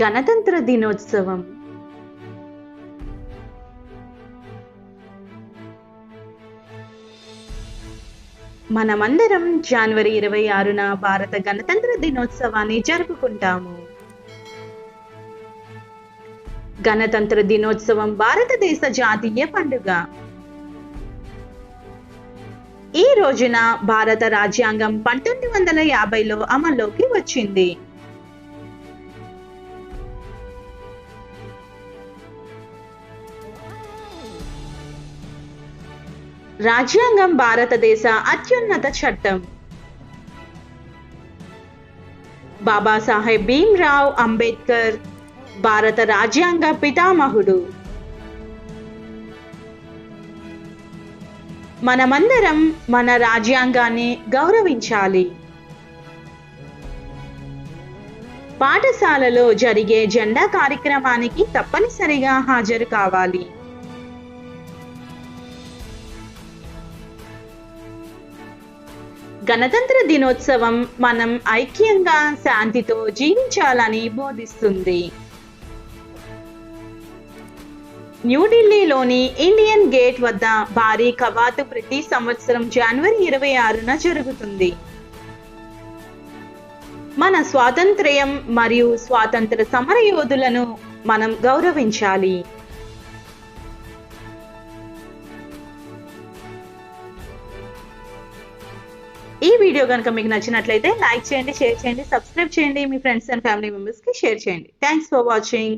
గణతంత్ర దినోత్సవం. మనమందరం జనవరి ఇరవై ఆరున భారత గణతంత్ర దినోత్సవాన్ని జరుపుకుంటాము. గణతంత్ర దినోత్సవం భారతదేశ జాతీయ పండుగ. ఈ రోజున భారత రాజ్యాంగం పంతొమ్మిది వందల యాభైలో అమల్లోకి వచ్చింది. రాజ్యాంగం భారతదేశ అత్యున్నత చట్టం. బాబాసాహెబ్ భీమ్రావ్ అంబేద్కర్ భారత రాజ్యాంగ పితామహుడు. మనమందరం మన రాజ్యాంగాన్ని గౌరవించాలి. పాఠశాలలో జరిగే జెండా కార్యక్రమానికి తప్పనిసరిగా హాజరు కావాలి. గణతంత్ర దినోత్సవం మనం ఐక్యంగా శాంతితో జీవించాలని బోధిస్తుంది. న్యూఢిల్లీలోని ఇండియన్ గేట్ వద్ద భారీ కవాతు ప్రతి సంవత్సరం జనవరి ఇరవై ఆరున జరుగుతుంది. మన స్వాతంత్ర్యం మరియు స్వాతంత్ర సమర యోధులను మనం గౌరవించాలి. ఈ వీడియో కనుక మీకు నచ్చినట్లయితే లైక్ చేయండి షేర్ చేయండి సబ్స్క్రైబ్ చేయండి. మీ ఫ్రెండ్స్ అండ్ ఫ్యామిలీ మెంబర్స్కి షేర్ చేయండి. Thanks for watching.